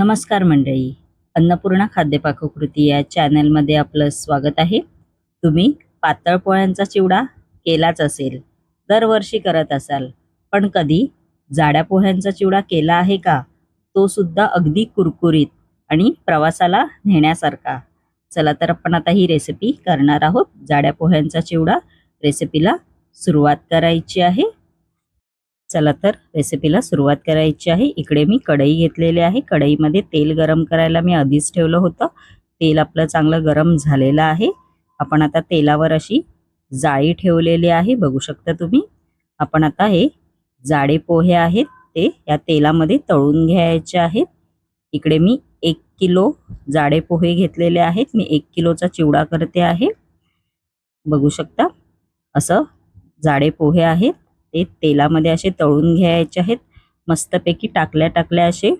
नमस्कार मंडळी. अन्नपूर्णा खाद्यपाककृती या चॅनलमध्ये आपलं स्वागत आहे. तुम्ही पातळ पोळ्यांचा चिवडा केलाच असेल दरवर्षी करत असाल पण कधी जाड्या पोह्यांचा चिवडा केला आहे का? तो सुद्धा अगदी कुरकुरीत आणि प्रवासाला नेण्यासारखा. चला तर आपण आता ही रेसिपी करणार आहोत. जाड्या पोह्यांचा चिवडा रेसिपीला सुरुवात करायची आहे. चला तर रेसिपीला सुरुवात करायची आहे. इकडे मी कढई घेतलेली आहे. कढईमध्ये तेल गरम करायला मी आधीच ठेवलं होतं. तेल आपलं चांगलं गरम झालेलं आहे. आपण आता तेलावर अशी जाळी ठेवलेली आहे. बघू शकता तुम्ही. आपण आता हे जाडे पोहे आहेत ते या तेलामध्ये तळून घ्यायचे आहेत. इकडे मी एक किलो जाडे पोहे घेतलेले आहेत. मी एक किलोचा चिवडा करते आहे. बघू शकता. असं जाडे पोहे आहेत. ते तेलामध्ये असे तळून घ्यायचे आहेत. मस्तपैकी टाकल्या टाकल्या असे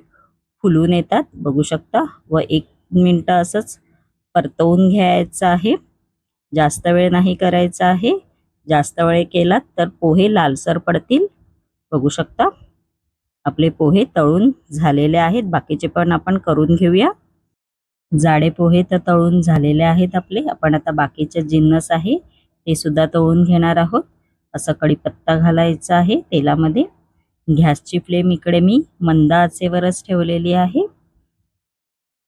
फुलून येतात. बघू शकता व एक मिनटं असंच परतवून घ्यायचं आहे. जास्त वेळ नाही करायचा आहे. जास्त वेळ केलात तर पोहे लालसर पडतील. बघू शकता आपले पोहे तळून झालेले आहेत. बाकीचे पण आपण करून घेऊया. जाडे पोहे तर तळून झालेले आहेत आपले. आपण आता बाकीचे जिन्नस आहे ते सुद्धा तळून घेणार आहोत. असं कढीपत्ता घालायचा आहे. तेलामध्ये गॅसची फ्लेम इकडे मी मंद आचेवरच ठेवलेली आहे.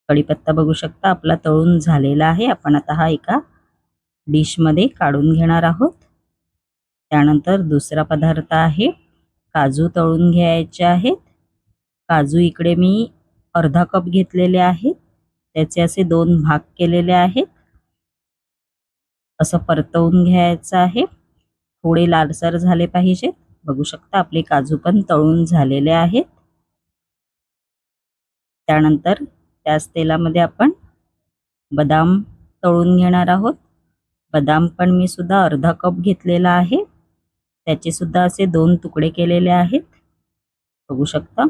कढीपत्ता बघू शकता आपला तळून झालेला आहे. आपण आता हा एका डिशमध्ये काढून घेणार आहोत. त्यानंतर दुसरा पदार्थ आहे. काजू तळून घ्यायचे आहेत. काजू इकडे मी अर्धा कप घेतलेले आहेत. त्याचे असे दोन भाग केलेले आहेत. असं परतवून घ्यायचं आहे. थोडे लालसर झाले पाहिजेत. बघू शकता आपले काजू पण तळून झालेले आहेत. त्यानंतर त्याच तेलामध्ये आपण बदाम तळून घेणार आहोत. बदाम पण मी सुद्धा अर्धा कप घेतलेला आहे. त्याचे सुद्धा असे दोन तुकडे केलेले आहेत. बघू शकता.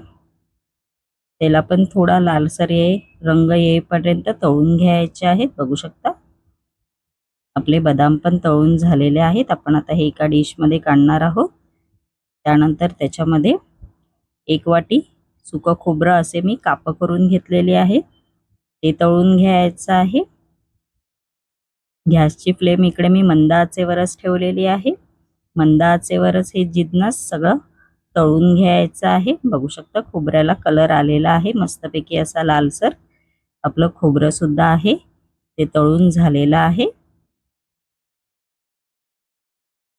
त्याला पण थोडा लालसर ये रंग येईपर्यंत तळून घ्यायचे आहेत. बघू शकता. आपले बदाम पण तळून झालेले आहेत. आपण आता हे एका डिशमध्ये काढणार आहोत. त्यानंतर त्याच्यामध्ये एक वाटी सुकं खोबरं असे मी कापं करून घेतलेले आहे. ते तळून घ्यायचं आहे. गॅसची फ्लेम इकडे मी मंद आचेवरच ठेवलेली आहे. मंद आचेवरच हे जिन्नस सगळं तळून घ्यायचं आहे. बघू शकता खोबऱ्याला कलर आलेला आहे. मस्तपैकी असा लालसर आपलं खोबरंसुद्धा आहे. ते तळून झालेलं आहे.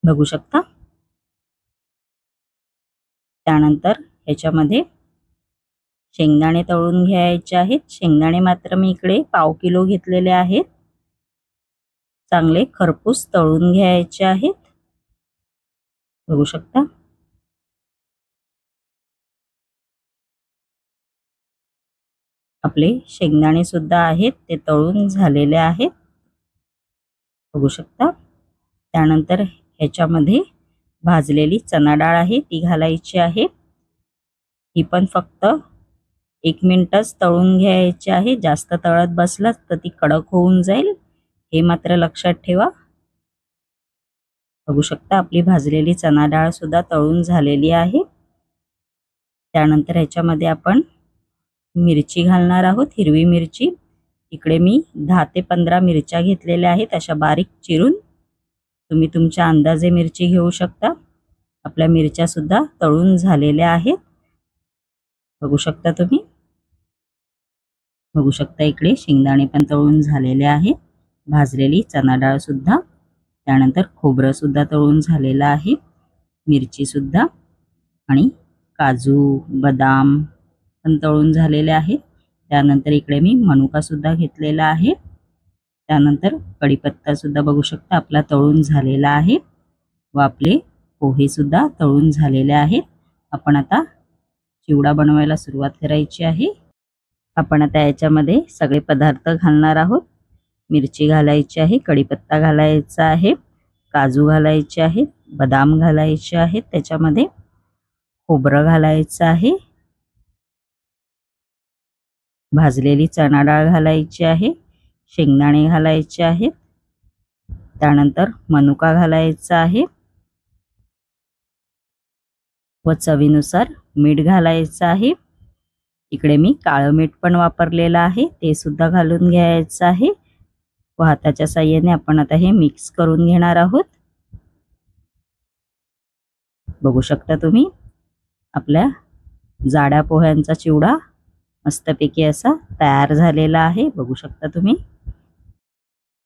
बघू शकता. त्यानंतर ह्याच्यामध्ये शेंगदाणे तळून घ्यायचे आहेत. शेंगदाणे मात्र मी इकडे पाव किलो घेतलेले आहेत. चांगले खरपूस तळून घ्यायचे आहेत. बघू शकता. आपले शेंगदाणे सुद्धा आहेत ते तळून झालेले आहेत. बघू शकता. त्यानंतर ह्याच्यामध्ये भाजलेली चना डाळ आहे ती घालायची आहे. ही पण फक्त एक मिनटच तळून घ्यायची आहे. जास्त तळत बसलात तर ती कडक होऊन जाईल. हे मात्र लक्षात ठेवा. बघू शकता आपली भाजलेली चना डाळ सुद्धा तळून झालेली आहे. त्यानंतर ह्याच्यामध्ये आपण मिरची घालणार आहोत हिरवी मिरची. इकडे मी दहा ते पंधरा मिरच्या घेतलेल्या आहेत अशा बारीक चिरून. तुम्ही तुमच्या अंदाजे मिरची घेऊ शकता. आपल्या मिरच्या सुद्धा तळून झालेल्या आहेत. बघू शकता तुम्ही. बघू शकता इकडे शेंगदाणे पण तळून झालेले आहे भाजलेली चना डाळ सुद्धा. त्यानंतर खोबरं सुद्धा तळून झालेलं आहे. मिरची सुद्धा. आणि काजू बदाम पण तळून झालेले आहेत. त्यानंतर इकडे मी मनुका सुद्धा घेतलेला आहे. त्यानंतर कढीपत्ता सुद्धा बघू शकता आपला तळून झालेला आहे. व आपले पोहे सुद्धा तळून झालेले आहेत. आपण आता चिवडा बनवायला सुरुवात करायची आहे. आपण आता याच्यामध्ये सगळे पदार्थ घालणार आहोत. मिरची घालायची आहे कढीपत्ता घालायचा आहे काजू घालायचे आहेत बदाम घालायचे आहेत त्याच्यामध्ये खोबरं घालायचं आहे. भाजलेली चणा डाळ घालायची आहे. शेंगदाणे घालायचे आहेत. त्यानंतर मनुका घालायचा आहे. व चवीनुसार मीठ घालायचं आहे. इकडे मी काळं मीठ पण वापरलेलं आहे. ते सुद्धा घालून घ्यायचं आहे. व हाताच्या साह्याने आपण आता हे मिक्स करून घेणार आहोत. बघू शकता तुम्ही आपल्या जाड्या पोह्यांचा चिवडा मस्तपैकी असा तयार झालेला आहे. बघू शकता तुम्ही.